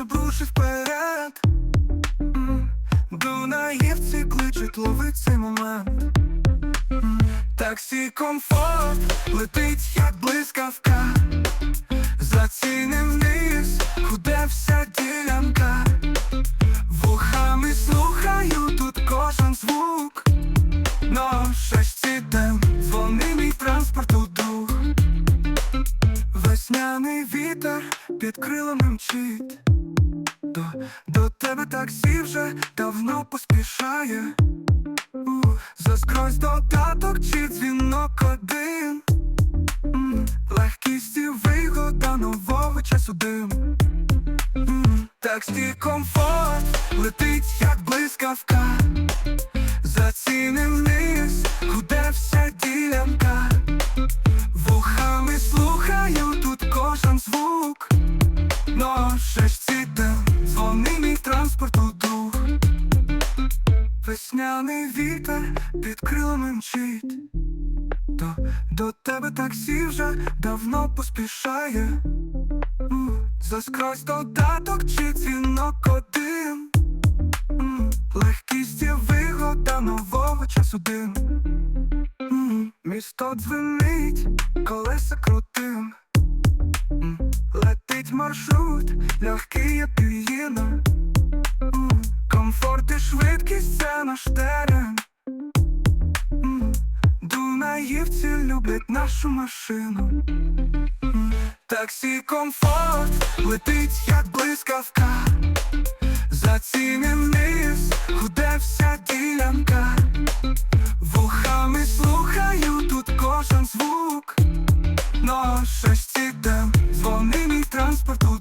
щоб рушив вперед. Дунаївці кличуть, ловить цей момент. Таксі комфорт летить, як блискавка. Зацінив низ, худе вся ділянка. Вухами слухаю тут кожен звук. Но щось ідем, дзвони мій транспорту дух. Весняний вітер під крилами мчить. До, до тебе таксі вже давно поспішає. У, Заскрозь додаток чи дзвінок один. М, Легкість і вигода нового часу дим. М, Таксі комфорт летить, як блискавка. Зацінив вниз, Весняний вітер під крилами мчить. До, до тебе таксі вже давно поспішає. Заскрозь додаток чи дзвінок один. Легкість і вигода нового часу дим. Місто дзвенить, колеса крутим. Летить маршрут, легкий як піїна. терен Дунаївці люблять нашу машину. Таксі комфорт летить, як блискавка. За ціним низ гуде вся ділянка. Вухами слухаю тут кожен звук. Но щось ідем, дзвони мій транспорт у